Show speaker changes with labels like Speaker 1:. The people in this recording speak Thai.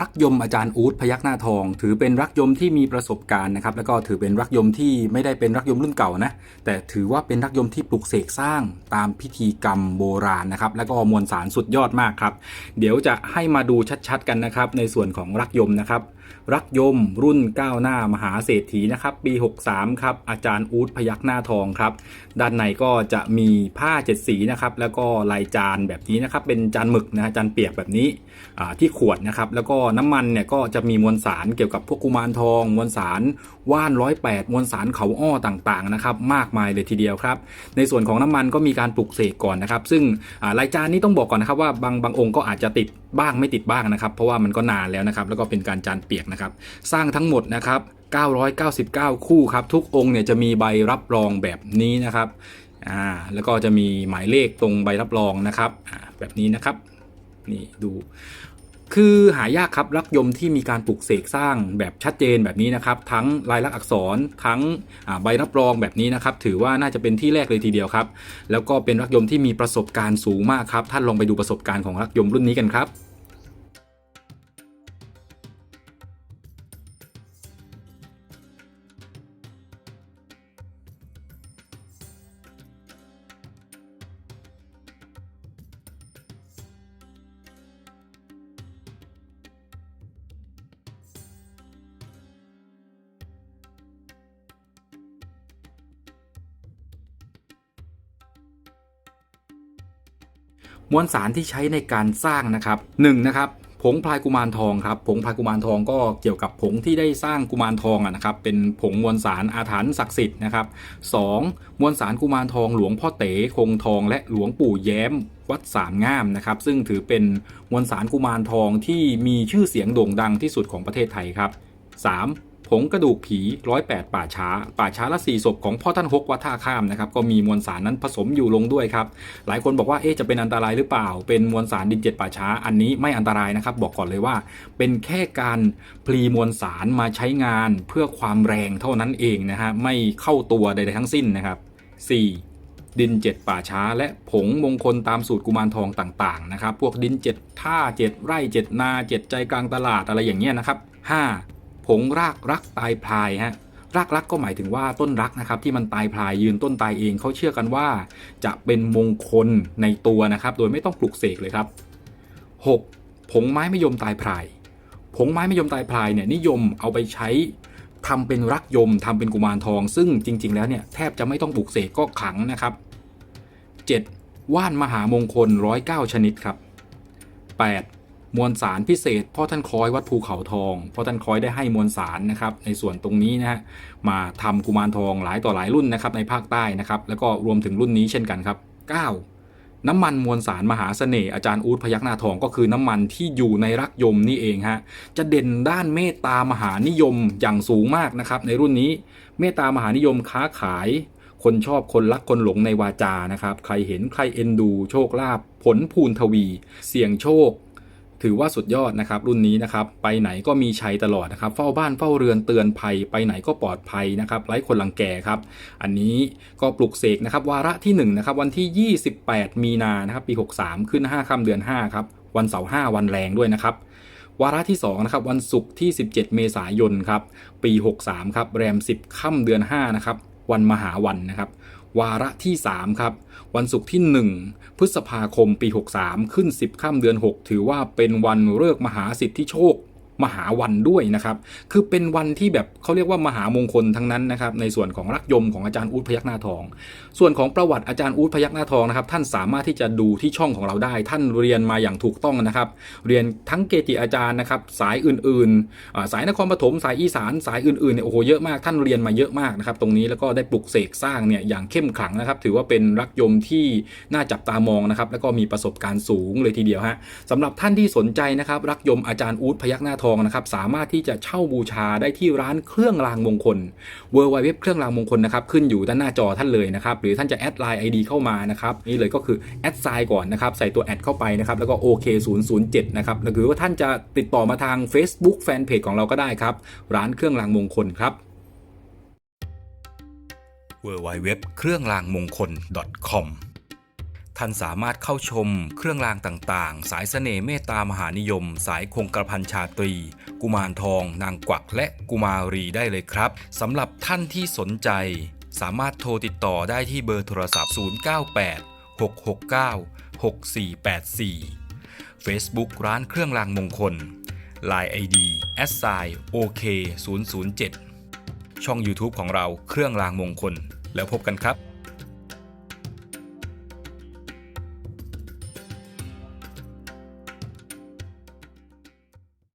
Speaker 1: รักยมอาจารย์อูดพยักหน้าทอง ถือเป็นรักยมที่มีประสบการณ์นะครับแล้วก็ถือเป็นรักยมที่ไม่ได้เป็นรักยมรุ่นเก่านะแต่ถือว่าเป็นรักยมที่ปลุกเสกสร้างตามพิธีกรรมโบราณนะครับแล้วก็มวลสารสุดยอดมากครับ เดี๋ยวจะให้มาดูชัดๆกันนะครับในส่วนของรักยมนะครับรักยมรุ่นก้าวหน้ามหาเศรษฐีนะครับปี 63 ครับอาจารย์อูดพยักหน้าทองครับด้านในก็จะมีผ้าเจ็ดสีนะครับแล้วก็ลายจานแบบนี้นะครับเป็นจานหมึกนะจานเปียกแบบนี้ที่ขวดนะครับแล้วก็น้ำมันเนี่ยก็จะมีมวลสารเกี่ยวกับพวกกุมารทอง มวลสารว่านร้อยแปดมวลสารเขาอ้อต่างๆนะครับมากมายเลยทีเดียวครับในส่วนของน้ำมันก็มีการปลุกเสกก่อนนะครับซึ่งอ่ารายจานนี้ต้องบอกก่อนนะครับว่าบางบางองค์ก็อาจจะติดบ้างไม่ติดบ้างนะครับ เพราะว่ามันก็นานแล้วนะครับแล้วก็เป็นการจานเปียกนะครับ สร้างทั้งหมดนะครับ 999 คู่ครับ ทุกองค์เนี่ยจะมีใบรับรองแบบนี้นะครับอ่าแล้วก็จะมีหมายเลขตรงใบรับรองนะครับอ่าแบบนี้นะครับ นี่ดูคือหายากครับรักยมที่มีการปลูกเสกสร้างแบบชัดเจนแบบนี้นะครับ ทั้งลายลักษณ์อักษรทั้งใบรับรองแบบนี้นะครับ ถือว่าน่าจะเป็นที่แรกเลยทีเดียวครับ แล้วก็เป็นรักยมที่มีประสบการณ์สูงมากครับท่านลองไปดูประสบการณ์ของรักยมรุ่นนี้กันครับ มวลสารที่ใช้ในการสร้างนะครับหนึ่งนะครับผงพลายกุมารทองครับผงพลายกุมารทองก็เกี่ยวกับผงที่ได้สร้างกุมารทองอะนะครับเป็นผงมวลสารอาถรรพ์ศักดิ์สิทธิ์นะครับสองมวลสารกุมารทองหลวงพ่อเต๋คงทองและหลวงปู่แย้มวัดสามงามนะครับ ซึ่งถือเป็นมวลสารกุมารทองที่มีชื่อเสียงโด่งดังที่สุดของประเทศไทยครับ 3. ผงกระดูกผีร้อยแปดป่าช้า ป่าช้าละสี่ศพของพ่อท่านฮกวัดท่าข้ามนะครับก็มีมวลสารนั้นผสมอยู่ลงด้วยครับหลายคนบอกว่าเอ๊ะจะเป็นอันตรายหรือเปล่า เป็นมวลสารดินเจ็ดป่าช้า อันนี้ไม่อันตรายนะครับ บอกก่อนเลยว่า เป็นแค่การพลีมวลสารมาใช้งานเพื่อความแรงเท่านั้นเองนะฮะไม่เข้าตัวใดๆทั้งสิ้นนะครับ 4. ดินเจ็ดป่าช้า และผงมงคลตามสูตรกุมารทองต่างๆนะครับ พวกดินเจ็ดท่าเจ็ดไร่เจ็ดนาเจ็ดใจกลางตลาดอะไรอย่างเงี้ยนะครับ 5. งรากรักตายพลายฮะรากรักก็หมายถึงว่าต้นรักนะครับที่มันตายพลายยืนต้นตายเองเขาเชื่อกันว่า จะเป็นมงคลในตัวนะครับ โดยไม่ต้องปลุกเสกเลยครับ 6. ผงไม้ไมะยมตายพลาย ผงไม้ไมะยมตายพลายเนี่ยนิยมเอาไปใช้ทำเป็นรักยมทำเป็นกุมารทอง ซึ่งจริง ๆ แล้วเนี่ยแทบจะไม่ต้องปลุกเสกก็ขังนะครับ 7. ว่านมหามงคล109ชนิดครับ 8. มวลสารพิเศษพ่อท่านคอยวัดภูเขาทองพ่อท่านคอยได้ให้มวลสารนะครับในส่วนตรงนี้นะฮะมาทำกุมารทองหลายต่อหลายรุ่นนะครับในภาคใต้นะครับแล้วก็รวมถึงรุ่นนี้เช่นกันครับ 9. น้ำมันมวลสารมหาเสน่ห์อาจารย์อู๊ดพยักหน้าทองก็คือน้ำมันที่อยู่ในรักยมนี่เองฮะจะเด่นด้านเมตตามหานิยมอย่างสูงมากนะครับ ในรุ่นนี้เมตตามหานิยมค้าขาย คนชอบคนรักคนหลงในวาจานะครับ ใครเห็นใครเอ็นดู โชคลาภผลภูนทวี เสี่ยงโชค ถือว่าสุดยอดนะครับรุ่นนี้นะครับไปไหนก็มีชัยตลอดนะครับ เฝ้าบ้านเฝ้าเรือนเตือนภัย ไปไหนก็ปลอดภัยนะครับไร้คนลังแกครับ อันนี้ก็ปลุกเสกนะครับวาระที่1นะครับวันที่ 28 มีนานะครับปี63 ขึ้น 5ค่ำเดือน5ครับวันเสาร์5วันแรงด้วยนะครับวาระที่2นะครับวันศุกร์ที่ 17 เมษายนครับปี 63 ครับแรม 10 ค่ำเดือน5นะครับวันมหาวันนะครับ วาระที่ 3 ครับ วันศุกร์ที่ 1 พฤษภาคมปี 63 ขึ้น 10 ค่ำเดือน 6 ถือว่าเป็นวันเลิกมหาสิทธิโชค มหาวันด้วยนะครับ คือเป็นวันที่แบบเขาเรียกว่ามหามงคลทั้งนั้นนะครับ ในส่วนของรักยมของอาจารย์อู๊ดพยักหน้าทอง ส่วนของประวัติอาจารย์อู๊ดพยักหน้าทองนะครับ ท่านสามารถที่จะดูที่ช่องของเราได้ ท่านเรียนมาอย่างถูกต้องนะครับ เรียนทั้งเกจิอาจารย์นะครับ สายอื่นๆอ่าสายนครปฐม สายอีสาน สายอื่นๆเนี่ยโอ้โหเยอะมาก ท่านเรียนมาเยอะมากนะครับ ตรงนี้แล้วก็ได้ปลุกเสกสร้างเนี่ยอย่างเข้มขลังนะครับ ถือว่าเป็นรักยมที่น่าจับตามองนะครับ แล้วก็มีประสบการณ์สูงเลยทีเดียวฮะสำหรับท่านที่สนใจนะครับ รักยมอาจารย์อู๊ดพยักหน้าทองนะครับสามารถที่จะเช่าบูชาได้ที่ร้านเครื่องรางมงคล w w w เครื่องรางมงคลนะครับขึ้นอยู่ด้านหน้าจอท่านเลยนะครับหรือท่านจะแอดไลน์ ID เข้ามานะครับนี่เลยก็คือแอดไซน์ก่อนนะครับใส่ตัวแอดเข้าไปนะครับแล้วก็ OK 0 0 7นะครับหรือว่าท่านจะติดต่อมาทาง Facebook Fanpage ของเราก็ได้ครับร้านเครื่องรางมงคลครับ w w w เครื่องรางมงคล .com ท่านสามารถเข้าชม เครื่องรางต่างๆ สายเสน่ห์เมตตามหานิยม สายคงกระพันชาตรี กุมารทอง นางกวักและกุมารีได้เลยครับสำหรับท่านที่สนใจ สามารถโทรติดต่อได้ที่เบอร์โทรศัพท์ 098 669 6484 Facebook ร้านเครื่องรางมงคล Line ID s i OK 007ช่อง YouTube ของเราเครื่องรางมงคล แล้วพบกันครับ